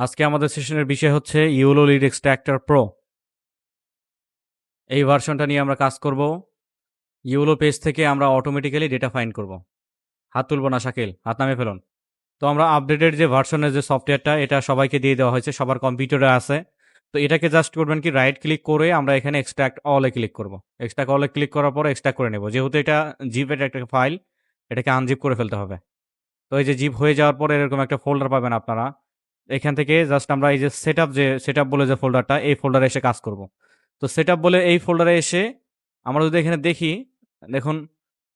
আজকে আমাদের সেশনের বিষয় হচ্ছে ইউলো লিড এক্সট্রাক্টর প্রো। এই ভার্সনটা নিয়ে আমরা কাজ করব। ইউলো পেজ থেকে আমরা অটোমেটিক্যালি ডেটা ফাইন্ড করব। হাত তুলব না, শাকিল, হাত নামে ফেলুন। তো আমরা আপডেটেড যে ভার্সনের যে সফটওয়্যারটা, এটা সবাইকে দিয়ে দেওয়া হয়েছে, সবার কম্পিউটারে আছে। তো এটাকে জাস্ট করবেন কি রাইট ক্লিক করে আমরা এখানে এক্সট্রাক্ট অলে ক্লিক করব। এক্সট্রাক্ট অলে ক্লিক করার পর এক্সট্রাক্ট করে নেব। যেহেতু এটা জিপের একটা ফাইল এটাকে আনজিপ করে ফেলতে হবে। তো এই যে জিপ হয়ে যাওয়ার পরে এরকম একটা ফোল্ডার পাবেন আপনারা। এখান থেকে জাস্ট আমরা এই যে সেট যে সেট বলে যে ফোল্ডারটা এই ফোল্ডারে এসে কাজ করব। তো সেট বলে এই ফোল্ডারে এসে আমরা যদি এখানে দেখি, দেখুন,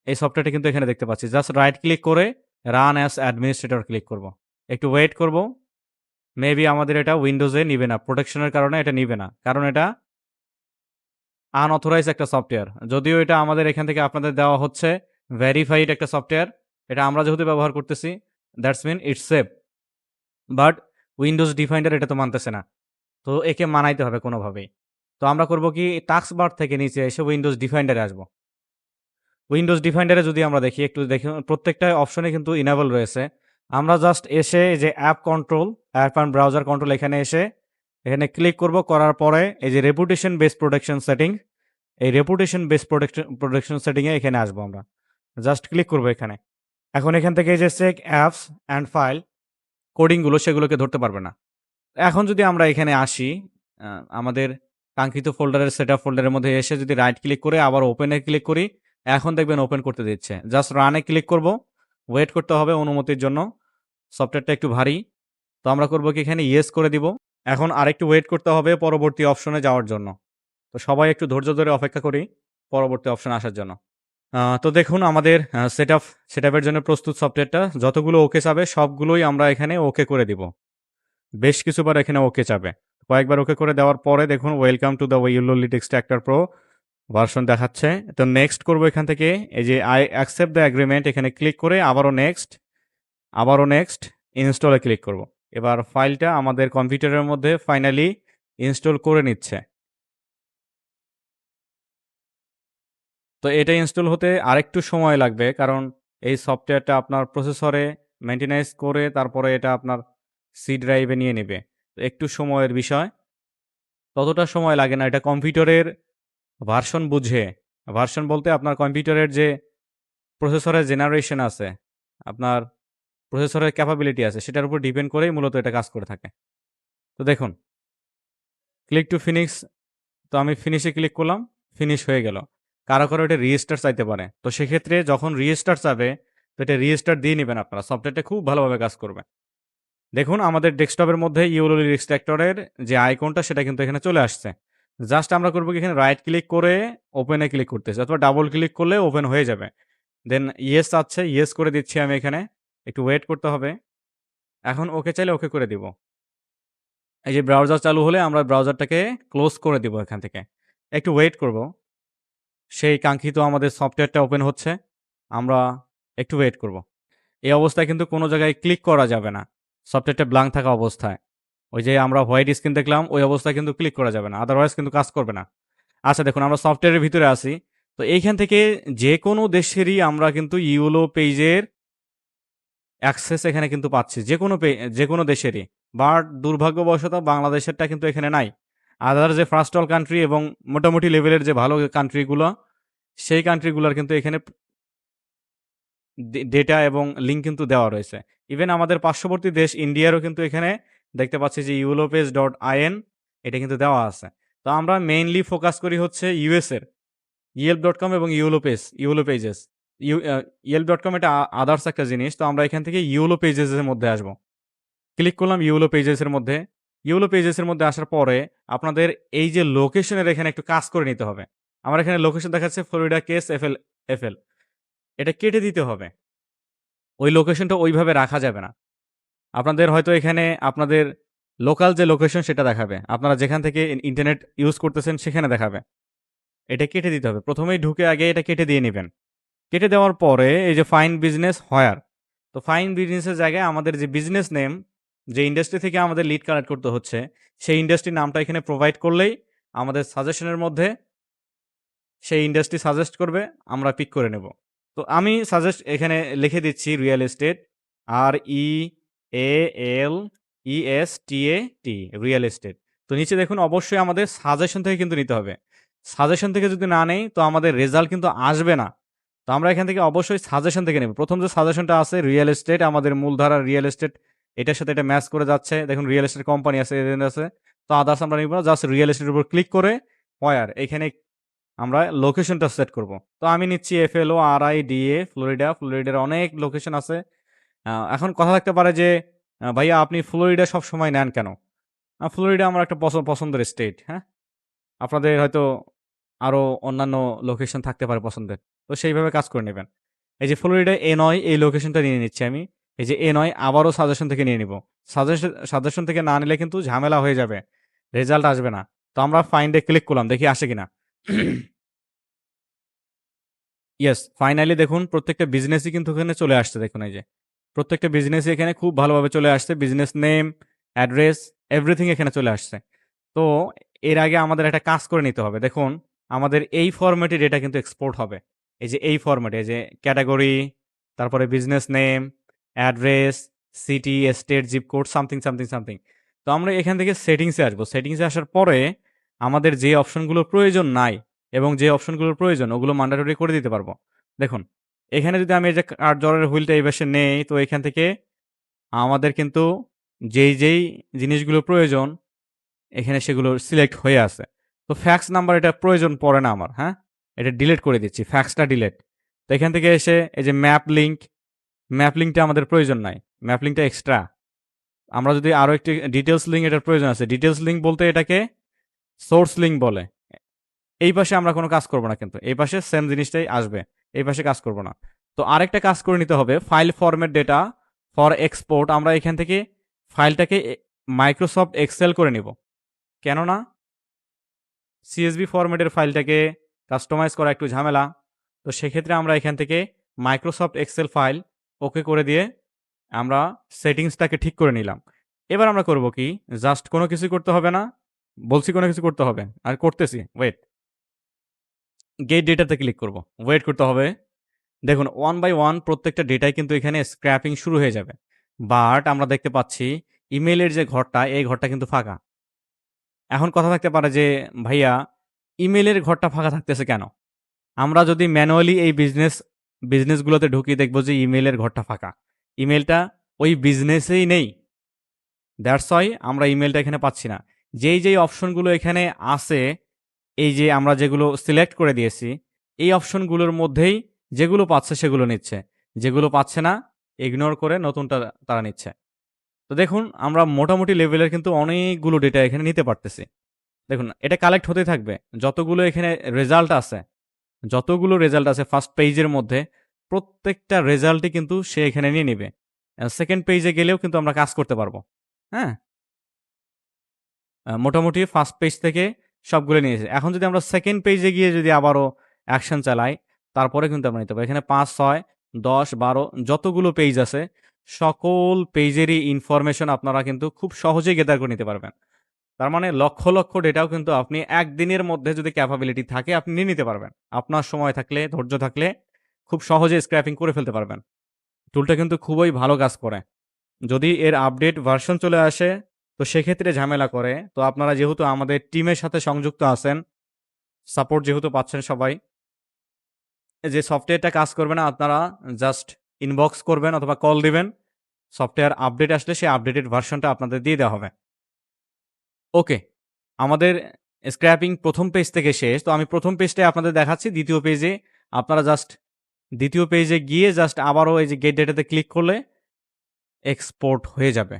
এই সফটওয়্যারটা কিন্তু এখানে দেখতে পাচ্ছি। জাস্ট রাইট ক্লিক করে রান অ্যাস অ্যাডমিনিস্ট্রেটর ক্লিক করব। একটু ওয়েট করব। মেবি আমাদের এটা উইন্ডোজে নিবে না। প্রোটেকশনের কারণে এটা নিবে না। কারণ এটা আনঅথরাইজ একটা সফটওয়্যার যদিও এটা আমাদের এখান থেকে আপনাদের দেওয়া হচ্ছে ভেরিফাইড একটা সফটওয়্যার এটা আমরা যেহেতু ব্যবহার করতেছি that's mean it's safe but Windows defender এটা তো মানতেছে না। তো একে মানাইতে হবে কোনোভাবেই। তো আমরা করব কি টাক্স বার থেকে নিচে এসে উইন্ডোজ ডিফাইন্ডারে আসব। উইন্ডোজ ডিফাইন্ডারে যদি আমরা দেখি, একটু দেখি, প্রত্যেকটা অপশনে কিন্তু ইনেবল রয়েছে। আমরা জাস্ট এসে যে app control app and browser control এখানে এসে, এখানে ক্লিক করব, করার পরে এই যে রেপুটেশন বেস প্রোটেকশন সেটিং এই রেপুটেশন বেস প্রোটেকশন প্রোটেকশন সেটিংয়ে এখানে আসব আমরা। জাস্ট ক্লিক করব এখানে। এখন এখান থেকে এই যে চেক অ্যাপস অ্যান্ড ফাইল কোডিংগুলো সেগুলোকে ধরতে পারবে না। এখন যদি আমরা এখানে আসি আমাদের কাঙ্ক্ষিত ফোল্ডারের সেট আপ ফোল্ডারের মধ্যে এসে যদি রাইট ক্লিক করে, আবার ওপেনে ক্লিক করি, এখন দেখবেন ওপেন করতে দিচ্ছে। জাস্ট রানে ক্লিক করব ওয়েট করতে হবে অনুমতির জন্য। সফটওয়্যারটা একটু ভারী। তো আমরা করব কি, এখানে ইয়েস করে দিব। এখন আরেকটু ওয়েট করতে হবে পরবর্তী অপশনে যাওয়ার জন্য। তো সবাই একটু ধৈর্য ধরে অপেক্ষা করি, পরবর্তী অপশন আসার জন্য। তো দেখুন, আমাদের সেট আপ সেট আপের জন্য প্রস্তুত সফটওয়্যারটা যতগুলো ওকে চাবে, সবগুলোই আমরা এখানে ওকে করে দিব। বেশ কিছুবার এখানে ওকে চাবে। কয়েকবার ওকে করে দেওয়ার পরে দেখুন welcome to the yellow lead extractor pro version দেখাচ্ছে। তো নেক্সট করব এখান থেকে, এই যে আই অ্যাকসেপ্ট দ্য অ্যাগ্রিমেন্ট এখানে ক্লিক করে আবারও নেক্সট আবারও নেক্সট ইনস্টলে ক্লিক করব। এবার ফাইলটা আমাদের কম্পিউটারের মধ্যে ফাইনালি ইনস্টল করে নিচ্ছে। তো এটা ইনস্টল হতে আরেকটু সময় লাগবে, কারণ এই সফটওয়্যারটা আপনার প্রসেসরে মেনটেন্যান্স করে তারপরে এটা আপনার সি ড্রাইভে নিয়ে নেবে। একটু সময়ের বিষয়। ততটা সময় লাগে না। এটা কম্পিউটারের ভার্সন বুঝে। ভার্সন বলতে আপনার কম্পিউটারের যে প্রসেসরের জেনারেশন আছে, আপনার প্রসেসরের ক্যাপাবিলিটি আছে, সেটার উপর ডিপেন্ড করেই মূলত এটা কাজ করে থাকে। তো দেখুন ক্লিক টু ফিনিক্স তো আমি ফিনিশে ক্লিক করলাম ফিনিশ হয়ে গেল। কারও কারও এটা রিস্টার চাইতে পারে। তো সেক্ষেত্রে যখন রিস্টার চাবে, তো এটা রিস্টার দিয়ে নেবেন আপনারা। সফটওয়্যারটা খুব ভালোভাবে কাজ করবে। দেখুন, আমাদের ডেস্কটপের মধ্যে ইউলো এক্সট্রাক্টরের যে আইকনটা সেটা কিন্তু এখানে চলে আসছে। জাস্ট আমরা করব কি, এখানে রাইট ক্লিক করে ওপেনে ক্লিক করতেছি, অথবা ডাবল ক্লিক করলে ওপেন হয়ে যাবে। দেন ইয়েস আছে ইয়েস করে দিচ্ছি আমি এখানে। একটু ওয়েট করতে হবে। এখন ওকে চাইলে ওকে করে দিব। এই যে ব্রাউজার চালু হলে আমরা ব্রাউজারটাকে ক্লোজ করে দিব এখান থেকে। একটু ওয়েট করব। সেই কাঙ্ক্ষিত আমাদের সফটওয়্যারটা ওপেন হচ্ছে, আমরা একটু ওয়েট করব। এই অবস্থায় কিন্তু কোনো জায়গায় ক্লিক করা যাবে না, সফটওয়্যারটা ব্লাঙ্ক থাকা অবস্থায়। ওই যে আমরা হোয়াইট স্ক্রিন দেখলাম, ওই অবস্থায় কিন্তু ক্লিক করা যাবে না আদারওয়াইজ কিন্তু কাজ করবে না। আচ্ছা দেখুন, আমরা সফটওয়্যারের ভিতরে আছি, তো এইখান থেকে যে কোনো দেশেরই আমরা কিন্তু ইউলো পেজের অ্যাক্সেস এখানে কিন্তু পাচ্ছি যে কোনো যে কোনো দেশেরই। বাট দুর্ভাগ্যবশত বাংলাদেশেরটা কিন্তু এখানে নাই। আদার যে ফার্স্ট অল কান্ট্রি এবং মোটামুটি লেভেলের যে ভালো কান্ট্রিগুলো সেই কান্ট্রিগুলোর কিন্তু এখানে ডেটা এবং লিঙ্ক কিন্তু দেওয়া রয়েছে। ইভেন আমাদের পার্শ্ববর্তী দেশ ইন্ডিয়ারও কিন্তু এখানে দেখতে পাচ্ছি যে ইউলোপেজ ডট আইএন এটা কিন্তু দেওয়া আছে। তো আমরা মেইনলি ফোকাস করি হচ্ছে ইউএসের ইয়েলপ ডট কম এবং ইউলোপেজ ইউলো পেজেস ইউ ইয়েলপ ডট কম এটা আদার্স একটা জিনিস, তো আমরা এখান থেকে ইউলো পেজেসের মধ্যে আসব। ক্লিক করলাম ইউলো পেজেসের মধ্যে। ইউলো পেজেসের মধ্যে আসার পরে আপনাদের এই যে লোকেশনের এখানে একটু কাজ করে নিতে হবে। আমার এখানে লোকেশন দেখাচ্ছে ফ্লোরিডা কেস এফএল এফএল এটা কেটে দিতে হবে। ওই লোকেশনটা ওইভাবে রাখা যাবে না। আপনাদের হয়তো এখানে আপনাদের লোকাল যে লোকেশন সেটা দেখাবে। আপনারা যেখান থেকে ইন্টারনেট ইউজ করতেছেন সেখানে দেখাবে। এটা কেটে দিতে হবে। প্রথমেই ঢুকে আগে এটা কেটে দিয়ে নেবেন। কেটে দেওয়ার পরে এই যে ফাইন বিজনেস হয়ার তো ফাইন বিজনেসের জায়গায় আমাদের যে বিজনেস নেম যে ইন্ডাস্ট্রি থেকে আমাদের লিড কালেক্ট করতে হচ্ছে, সেই ইন্ডাস্ট্রির নামটা এখানে প্রোভাইড করলেই আমাদের সাজেশনের মধ্যে সেই ইন্ডাস্ট্রি সাজেস্ট করবে, আমরা পিক করে নেব। তো আমি সাজেস্ট এখানে লিখে দিচ্ছি real estate R E A L E S T A T E estate তো নিচে দেখুন, অবশ্যই আমাদের সাজেশন থেকে কিন্তু নিতে হবে। সাজেশন থেকে যদি না নেই, তো আমাদের রেজাল্ট কিন্তু আসবে না। তো আমরা এখান থেকে অবশ্যই সাজেশন থেকে নেব। প্রথম যে সাজেশনটা আছে রিয়েল এস্টেট আমাদের মূলধারা রিয়েল এস্টেট এটার সাথে এটা ম্যাচ করে যাচ্ছে। দেখুন রিয়েল এস্টেট কোম্পানি আছে, এদের আছে তো আদার্স আমরা নিব না জাস্ট রিয়েল এস্টেটের উপর ক্লিক করে ওয়ার এখানে আমরা লোকেশনটা সেট করব। তো আমি নিচ্ছি F L O R I D A Florida ফ্লোরিডার অনেক লোকেশন আছে। এখন কথা থাকতে পারে যে ভাইয়া আপনি ফ্লোরিডা সব সময় নেন কেন? ফ্লোরিডা আমার একটা পছন্দ পছন্দের স্টেট হ্যাঁ? আপনাদের হয়তো আরও অন্যান্য লোকেশন থাকতে পারে পছন্দের। তো সেইভাবে কাজ করে নেবেন। এই যে ফ্লোরিডা এ নয় এই লোকেশনটা নিয়ে নিচ্ছি আমি। এই যে এ নয়, আবারও সাজেশন থেকে নিয়ে নিব। সাজেশন সাজেশন থেকে না নিলে কিন্তু ঝামেলা হয়ে যাবে। রেজাল্ট আসবে না। তো আমরা ফাইন্ডে ক্লিক করলাম, দেখি আসে কিনা। ইয়েস ফাইনালি দেখুন, প্রত্যেকটা বিজনেসই কিন্তু এখানে চলে আসছে, দেখুন এই যে। প্রত্যেকটা বিজনেসই এখানে খুব ভালোভাবে চলে আসছে বিজনেস নেম অ্যাড্রেস এভরিথিং এখানে চলে আসছে। তো এর আগে আমাদের একটা কাজ করে নিতে হবে, দেখুন, আমাদের এই ফরম্যাটে ডেটা কিন্তু এক্সপোর্ট হবে। এই যে এই ফরম্যাটে যে ক্যাটাগরি তারপরে business name address, city, state, zip code, something something something. তো আমরা এখান থেকে সেটিংসে আসব। সেটিংসে আসার পরে আমাদের যে অপশনগুলোর প্রয়োজন নাই এবং যে অপশনগুলোর প্রয়োজন, ওগুলো ম্যান্ডাটরি করে দিতে পারব। দেখুন, এখানে যদি আমি এই যে কার জ্বরের হুইলটা এই পাশে নেই, তো এখান থেকে আমাদের কিন্তু যেই যেই জিনিসগুলো প্রয়োজন, এখানে সেগুলো সিলেক্ট হয়ে আছে। তো ফ্যাক্স নাম্বার এটা প্রয়োজন পড়ে না আমার হ্যাঁ? এটা ডিলেট করে দিচ্ছি ফ্যাক্সটা ডিলেট তো এখান থেকে এসে এই যে ম্যাপ লিঙ্ক ম্যাপ লিঙ্কটা আমাদের প্রয়োজন নাই। ম্যাপলিংটা এক্সট্রা আমরা যদি আরও একটি ডিটেলস লিঙ্ক এটার প্রয়োজন আছে। ডিটেলস লিঙ্ক বলতে এটাকে সোর্স লিঙ্ক বলে। এই পাশে আমরা কোনো কাজ করব না কিন্তু। এই পাশে সেম জিনিসটাই আসবে। এই পাশে কাজ করব না। তো আরেকটা কাজ করে নিতে হবে। File format data for export আমরা এখান থেকে ফাইলটাকে মাইক্রোসফট এক্সেল করে নিব। কেননা সিএসবি ফরম্যাটের ফাইলটাকে কাস্টমাইজ করা একটু ঝামেলা। তো সেক্ষেত্রে আমরা এখান থেকে মাইক্রোসফট এক্সেল ফাইল ওকে করে দিয়ে আমরা সেটিংসটাকে ঠিক করে নিলাম। এবার আমরা করব কি জাস্ট কোনো কিছু করতে হবে না, বলছি কোনো কিছু করতে হবে, আর করতেছি ওয়েট গেট ডেটাতে ক্লিক করব ওয়েট করতে হবে। দেখুন ওয়ান বাই ওয়ান প্রত্যেকটা ডেটাই কিন্তু এখানে স্ক্র্যাপিং শুরু হয়ে যাবে। বাট আমরা দেখতে পাচ্ছি ইমেলের যে ঘরটা, এই ঘরটা কিন্তু ফাঁকা। এখন কথা থাকতে পারে যে, ভাইয়া ইমেলের ঘরটা ফাঁকা থাকতেছে কেন? আমরা যদি ম্যানুয়ালি এই বিজনেস বিজনেসগুলোতে ঢুকি দেখব যে ইমেলের ঘরটা ফাঁকা। ইমেলটা ওই বিজনেসেই নেই। দ্যাটস ওয়াই আমরা ইমেলটা এখানে পাচ্ছি না। যেই যেই অপশনগুলো এখানে আছে, এই যে আমরা যেগুলো সিলেক্ট করে দিয়েছি, এই অপশনগুলোর মধ্যেই যেগুলো পাচ্ছে সেগুলো নিচ্ছে। যেগুলো পাচ্ছে না ইগনোর করে নতুনটা তারা নিচ্ছে। তো দেখুন, আমরা মোটামুটি লেভেলের কিন্তু অনেকগুলো ডেটা এখানে নিতে পারতেছি। দেখুন, এটা কালেক্ট হতে থাকবে। যতগুলো এখানে রেজাল্ট আছে যতগুলো রেজাল্ট আছে ফার্স্ট পেজের মধ্যে, প্রত্যেকটা রেজাল্টই কিন্তু সে এখানে নিয়ে নেবে। সেকেন্ড পেজে গেলেও কিন্তু আমরা কাজ করতে পারব। হ্যাঁ? মোটামুটি ফার্স্ট পেজ থেকে সবগুলো নিয়েছে এখন যদি আমরা সেকেন্ড পেজে গিয়ে যদি আবারও অ্যাকশন চালাই, তারপরে কিন্তু আমরা নিতে পারি এখানে পাঁচ, ছয়, দশ, বারো, যতগুলো পেজ আছে, সকল পেজেরই ইনফরমেশন আপনারা কিন্তু খুব সহজেই গেদার করে নিতে পারবেন। তার মানে লক্ষ লক্ষ ডেটাও কিন্তু আপনি একদিনের মধ্যে যদি ক্যাপাবিলিটি থাকে, আপনি নিয়ে নিতে পারবেন। আপনার সময় থাকলে, ধৈর্য থাকলে খুব সহজে স্ক্র্যাপিং করে ফেলতে পারবেন। টুলটা কিন্তু খুবই ভালো কাজ করে। যদি এর আপডেট ভার্সন চলে আসে, তো সেক্ষেত্রে ঝামেলা করে। তো আপনারা যেহেতু আমাদের টিমের সাথে সংযুক্ত আছেন সাপোর্ট যেহেতু পাচ্ছেন সবাই যে সফটওয়্যারটা কাজ করবে না, আপনারা জাস্ট ইনবক্স করবেন অথবা কল দিবেন। সফটওয়্যার আপডেট আসলে সেই আপডেটেড ভার্সনটা আপনাদের দিয়ে দেওয়া হবে। ওকে, আমাদের স্ক্র্যাপিং প্রথম পেজ থেকে শেষ। তো আমি প্রথম পেজটাই আপনাদের দেখাচ্ছি, দ্বিতীয় পেজে আপনারা জাস্ট দ্বিতীয় পেজে গিয়ে জাস্ট আবারও এই যে গেট ডেটাতে ক্লিক করলে এক্সপোর্ট হয়ে যাবে।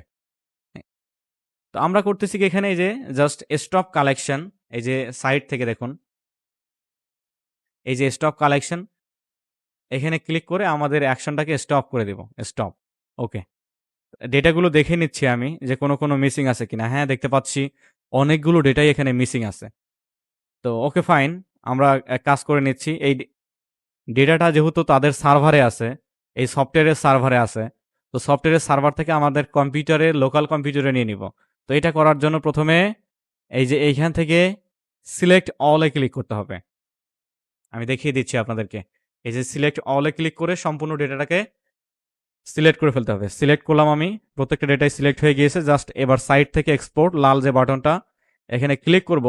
তো আমরা করতেছি কি এখানে এই যে জাস্ট স্টপ কালেকশন এই যে সাইট থেকে দেখুন। এই যে স্টপ কালেকশন এখানে ক্লিক করে আমাদের অ্যাকশনটাকে স্টপ করে দেব স্টপ ওকে। ডেটাগুলো দেখে নিচ্ছি আমি যে কোনো কোনো মিসিং আছে কিনা। হ্যাঁ দেখতে পাচ্ছি অনেকগুলো ডেটাই এখানে মিসিং আছে। তো ওকে ফাইন আমরা কাজ করে নিচ্ছি। এই ডেটাটা যেহেতু তাদের সার্ভারে আছে, এই সফটওয়্যারের সার্ভারে আছে, তো সফটওয়্যারের সার্ভার থেকে আমাদের কম্পিউটারে লোকাল কম্পিউটারে নিয়ে নিব। তো এটা করার জন্য প্রথমে এই যে এইখান থেকে সিলেক্ট অলে ক্লিক করতে হবে। আমি দেখিয়ে দিচ্ছি আপনাদেরকে। এই যে সিলেক্ট অলে ক্লিক করে সম্পূর্ণ ডেটাটাকে সিলেক্ট করে ফেলতে হবে। সিলেক্ট করলাম আমি, প্রত্যেকটা ডেটাই সিলেক্ট হয়ে গিয়েছে। জাস্ট এবার সাইট থেকে এক্সপোর্ট, লাল যে বাটনটা, এখানে ক্লিক করব।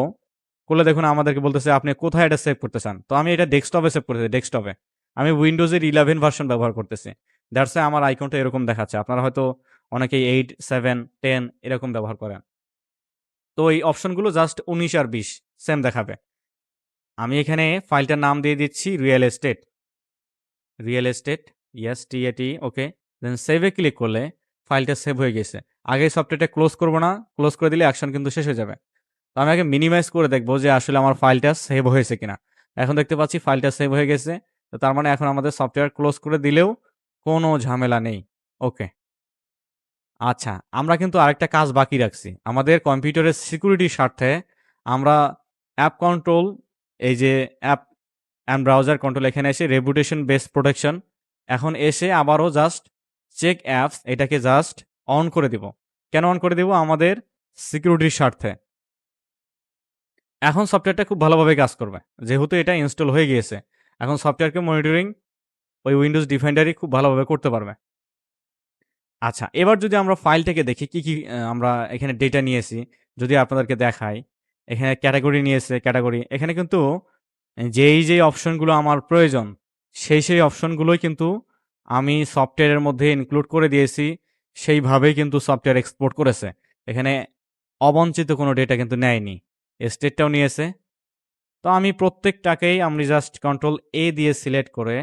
করলে দেখুন আমাদেরকে বলতেছে, আপনি কোথায় এটা সেভ করতে চান? তো আমি এটা ডেস্কটপে সেভ করতেছি ডেস্কটপে। আমি উইন্ডোজের ইলেভেন ভার্সন ব্যবহার করতেছি। দ্যাটস আমার আইকনটা এরকম দেখাচ্ছে। আপনারা হয়তো অনেকেই এইট সেভেন টেন এরকম ব্যবহার করেন। তো এই অপশনগুলো জাস্ট উনিশ আর বিশ সেম দেখাবে। আমি এখানে ফাইলটার নাম দিয়ে দিচ্ছি real estate real estate yes টি এটি ওকে দেন সেভে ক্লিক করলে ফাইলটা সেভ হয়ে গেছে। আগে সফটওয়্যারটা ক্লোজ করব না ক্লোজ করে দিলে অ্যাকশন কিন্তু শেষ হয়ে যাবে। তো আমি আগে মিনিমাইজ করে দেখব যে আসলে আমার ফাইলটা সেভ হয়েছে কিনা। এখন দেখতে পাচ্ছি ফাইলটা সেভ হয়ে গেছে। তো তার মানে এখন আমাদের সফটওয়্যার ক্লোজ করে দিলেও কোনো ঝামেলা নেই। ওকে আচ্ছা আমরা কিন্তু আরেকটা কাজ বাকি রাখছি। আমাদের কম্পিউটারের সিকিউরিটির স্বার্থে আমরা অ্যাপ কন্ট্রোল এই যে অ্যাপ অ্যান্ড ব্রাউজার কন্ট্রোল এখানে এসে রেপুটেশন বেসড প্রোটেকশন এখন এসে আবারও জাস্ট চেক অ্যাপস এটাকে জাস্ট অন করে দিব। কেন অন করে দিব? আমাদের সিকিউরিটির স্বার্থে। এখন সফটওয়্যারটা খুব ভালোভাবে কাজ করবে। যেহেতু এটা ইনস্টল হয়ে গিয়েছে। এখন সফটওয়্যারকে মনিটরিং ওই উইন্ডোজ ডিফেন্ডারই খুব ভালোভাবে করতে পারবে। আচ্ছা এবার যদি আমরা ফাইলটাকে দেখি, কি কি আমরা এখানে ডেটা নিয়েছি, যদি আপনাদেরকে দেখাই, এখানে ক্যাটাগরি নিয়েছে ক্যাটাগরি এখানে কিন্তু যেই যেই অপশনগুলো আমার প্রয়োজন, সেই সেই অপশনগুলোই কিন্তু আমি সফটওয়্যারের মধ্যে ইনক্লুড করে দিয়েছি, সেইভাবেই কিন্তু সফটওয়্যার এক্সপোর্ট করেছে। এখানে অবঞ্চিত কোনো ডেটা কিন্তু নেয়নি স্টেটটাও নিয়েছে। তো আমি প্রত্যেকটাকেই আমি জাস্ট কন্ট্রোল এ দিয়ে সিলেক্ট করে,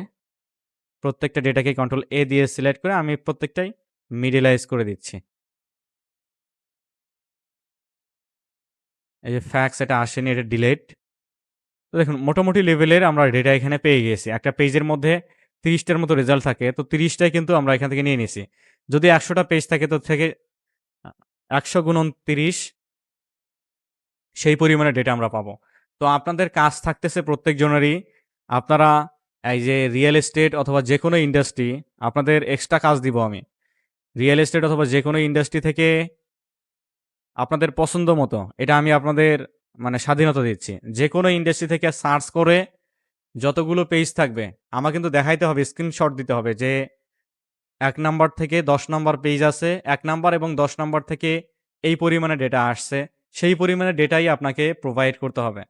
প্রত্যেকটা ডেটাকে কন্ট্রোল এ দিয়ে সিলেক্ট করে আমি প্রত্যেকটাই মিডিলাইজ করে দিচ্ছি। এই যে ফ্যাক্স এটা আসেনি, এটা ডিলেট তো দেখুন, মোটামুটি লেভেলের আমরা ডেটা এখানে পেয়ে গেছি। একটা পেজের মধ্যে তিরিশটার মতো রেজাল্ট থাকে, তো তিরিশটাই কিন্তু আমরা এখান থেকে নিয়ে নিয়েছি। যদি একশোটা পেজ থাকে, তো থেকে একশো গুণন তিরিশ, সেই পরিমাণে ডেটা আমরা পাবো। তো আপনাদের কাজ থাকতেছে প্রত্যেক প্রত্যেকজনেরই আপনারা এই যে রিয়েল এস্টেট অথবা যে কোনো ইন্ডাস্ট্রি আপনাদের এক্সট্রা কাজ দিব আমি। রিয়েল এস্টেট অথবা যে কোনো ইন্ডাস্ট্রি থেকে আপনাদের পছন্দ মতো, এটা আমি আপনাদের মানে স্বাধীনতা দিচ্ছি। যে কোনো ইন্ডাস্ট্রি থেকে সার্চ করে যতগুলো পেজ থাকবে, আমাকে কিন্তু দেখাইতে হবে স্ক্রিনশট দিতে হবে যে এক নাম্বার থেকে দশ নাম্বার পেজ আছে, এক নাম্বার এবং দশ নাম্বার থেকে এই পরিমাণে ডেটা আসছে, সেই পরিমাণে ডেটাই আপনাকে প্রোভাইড করতে হবে।